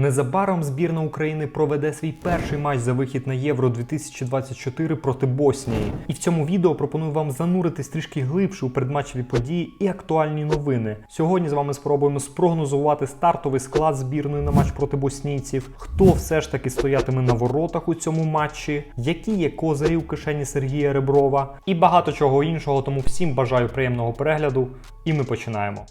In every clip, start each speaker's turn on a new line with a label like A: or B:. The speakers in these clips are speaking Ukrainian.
A: Незабаром збірна України проведе свій перший матч за вихід на Євро 2024 проти Боснії. І в цьому відео пропоную вам зануритись трішки глибше у предматчеві події і актуальні новини. Сьогодні з вами спробуємо спрогнозувати стартовий склад збірної на матч проти боснійців, хто все ж таки стоятиме на воротах у цьому матчі, які є козирі у кишені Сергія Реброва і багато чого іншого. Тому всім бажаю приємного перегляду, і ми починаємо.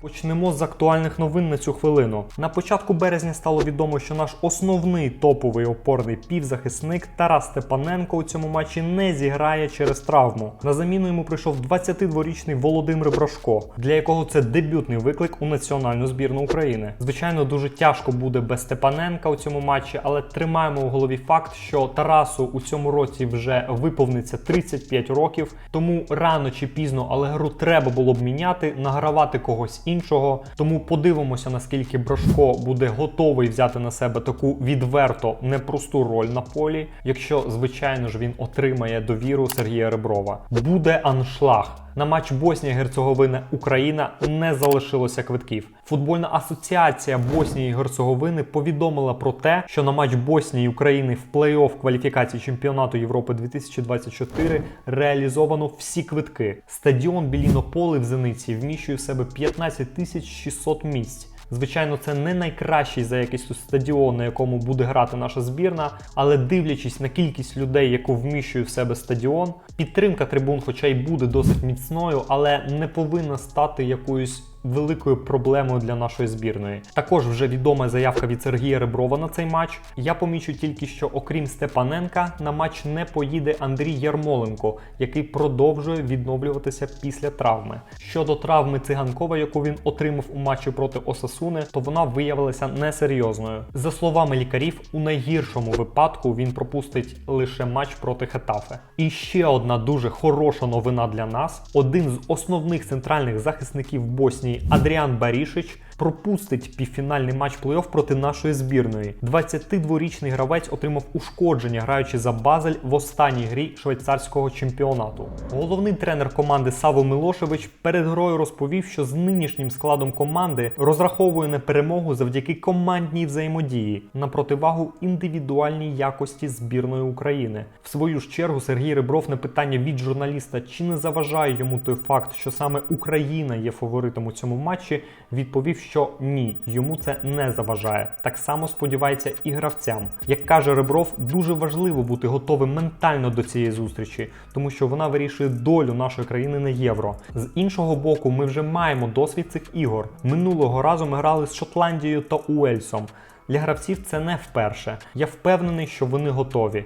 A: Почнемо з актуальних новин на цю хвилину. На початку березня стало відомо, що наш основний топовий опорний півзахисник Тарас Степаненко у цьому матчі не зіграє через травму. На заміну йому прийшов 22-річний Володимир Брошко, для якого це дебютний виклик у національну збірну України. Звичайно, дуже тяжко буде без Степаненка у цьому матчі, але тримаємо у голові факт, що Тарасу у цьому році вже виповниться 35 років, тому рано чи пізно, але гру треба було б міняти, награвати когось іншого. Тому подивимося, наскільки Брошко буде готовий взяти на себе таку відверто непросту роль на полі, якщо, звичайно ж, він отримає довіру Сергія Реброва. Буде аншлаг. На матч Боснія Герцеговина Україна не залишилося квитків. Футбольна асоціація Боснії і Герцеговини повідомила про те, що на матч Боснії України в плей-офф кваліфікації чемпіонату Європи 2024 реалізовано всі квитки. Стадіон Білінополи в Зениці вміщує в себе 15 тисяч 600 місць. Звичайно, це не найкращий за якістю стадіон, на якому буде грати наша збірна, але дивлячись на кількість людей, яку вміщує в себе стадіон, підтримка трибун, хоча й буде досить міцною, але не повинна стати якоюсь великою проблемою для нашої збірної. Також вже відома заявка від Сергія Реброва на цей матч. Я помічу тільки, що окрім Степаненка на матч не поїде Андрій Ярмоленко, який продовжує відновлюватися після травми. Щодо травми циганкова, яку він отримав у матчі проти Осасуни, то вона виявилася несерйозною. За словами лікарів, у найгіршому випадку він пропустить лише матч проти Хетафе. І ще одна дуже хороша новина для нас: один з основних центральних захисників Боснії. Адріан Барішич пропустить півфінальний матч плей-офф проти нашої збірної. 22-річний гравець отримав ушкодження, граючи за Базель в останній грі швейцарського чемпіонату. Головний тренер команди Саво Милошевич перед грою розповів, що з нинішнім складом команди розраховує на перемогу завдяки командній взаємодії на противагу індивідуальній якості збірної України. В свою ж чергу Сергій Ребров на питання від журналіста, чи не заважає йому той факт, що саме Україна є фаворитом у цьому матчі, відповів, що ні, йому це не заважає. Так само сподівається і гравцям. Як каже Ребров, дуже важливо бути готовим ментально до цієї зустрічі, тому що вона вирішує долю нашої країни на євро. З іншого боку, ми вже маємо досвід цих ігор. Минулого разу ми грали з Шотландією та Уельсом. Для гравців це не вперше. Я впевнений, що вони готові.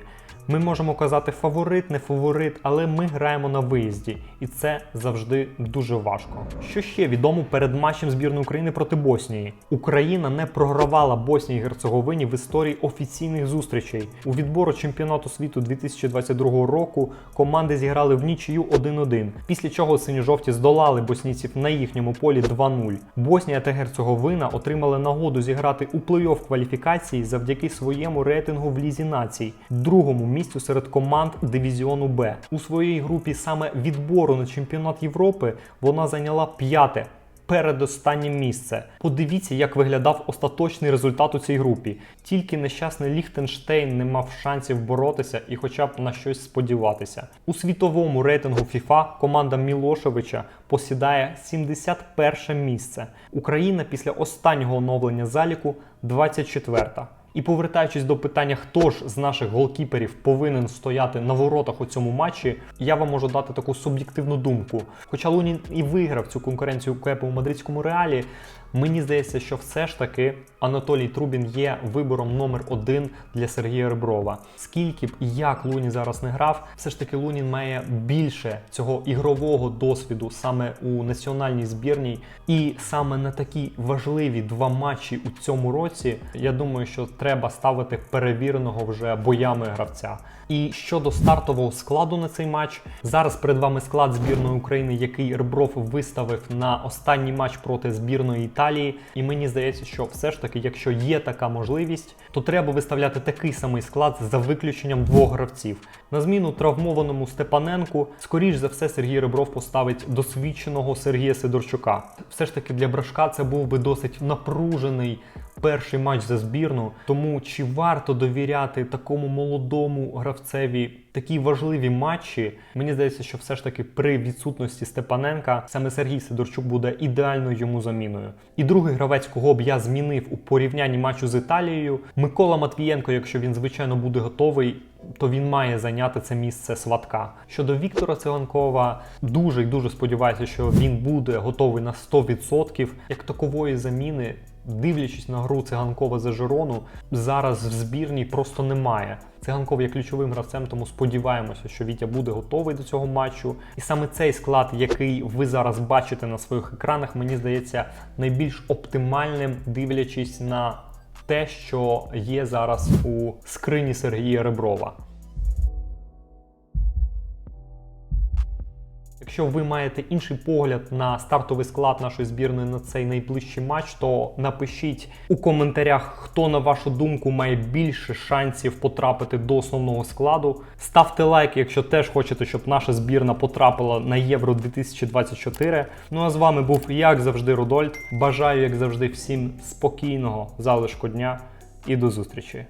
A: Ми можемо казати фаворит, не фаворит, але ми граємо на виїзді, і це завжди дуже важко. Що ще відомо перед матчем збірної України проти Боснії? Україна не програвала Боснії і Герцеговині в історії офіційних зустрічей. У відбору чемпіонату світу 2022 року команди зіграли в нічию 1-1, після чого синьо-жовті здолали боснійців на їхньому полі 2-0. Боснія та Герцеговина отримали нагоду зіграти у плей-офф кваліфікації завдяки своєму рейтингу в лізі націй, другому місцю серед команд дивізіону Б. У своїй групі саме відбору на чемпіонат Європи вона зайняла п'яте. Передостаннє місце. Подивіться, як виглядав остаточний результат у цій групі. Тільки нещасний Ліхтенштейн не мав шансів боротися і хоча б на щось сподіватися. У світовому рейтингу FIFA команда Мілошевича посідає 71 місце. Україна після останнього оновлення заліку 24-та. І повертаючись до питання, хто ж з наших голкіперів повинен стояти на воротах у цьому матчі, я вам можу дати таку суб'єктивну думку. Хоча Лунін і виграв цю конкуренцію Кепу у мадридському реалі, мені здається, що все ж таки Анатолій Трубін є вибором номер один для Сергія Реброва. Скільки б і як Лунін зараз не грав, все ж таки Лунін має більше цього ігрового досвіду саме у національній збірній, і саме на такі важливі два матчі у цьому році, я думаю, що треба ставити перевіреного вже боями гравця. І щодо стартового складу на цей матч, зараз перед вами склад збірної України, який Ребров виставив на останній матч проти збірної Італії. І мені здається, що все ж таки, якщо є така можливість, то треба виставляти такий самий склад за виключенням двох гравців. На зміну травмованому Степаненку, скоріш за все, Сергій Ребров поставить досвідченого Сергія Сидорчука. Все ж таки для Брашка це був би досить напружений перший матч за збірну. Тому чи варто довіряти такому молодому гравцеві такі важливі матчі? Мені здається, що все ж таки при відсутності Степаненка саме Сергій Сидорчук буде ідеальною йому заміною. І другий гравець, кого б я змінив у порівнянні матчу з Італією, Микола Матвієнко, якщо він звичайно буде готовий. То він має зайняти це місце сватка. Щодо Віктора Циганкова, дуже і дуже сподіваюся, що він буде готовий на 100%. Як такової заміни, дивлячись на гру циганкова за Жирону, зараз в збірній просто немає. Циганков є ключовим гравцем, тому сподіваємося, що Вітя буде готовий до цього матчу. І саме цей склад, який ви зараз бачите на своїх екранах, мені здається найбільш оптимальним, дивлячись на те, що є зараз у скрині Сергія Реброва. Якщо ви маєте інший погляд на стартовий склад нашої збірної на цей найближчий матч, то напишіть у коментарях, хто на вашу думку має більше шансів потрапити до основного складу. Ставте лайк, якщо теж хочете, щоб наша збірна потрапила на Євро 2024. Ну а з вами був як завжди Рудольд. Бажаю, як завжди, всім спокійного залишку дня і до зустрічі.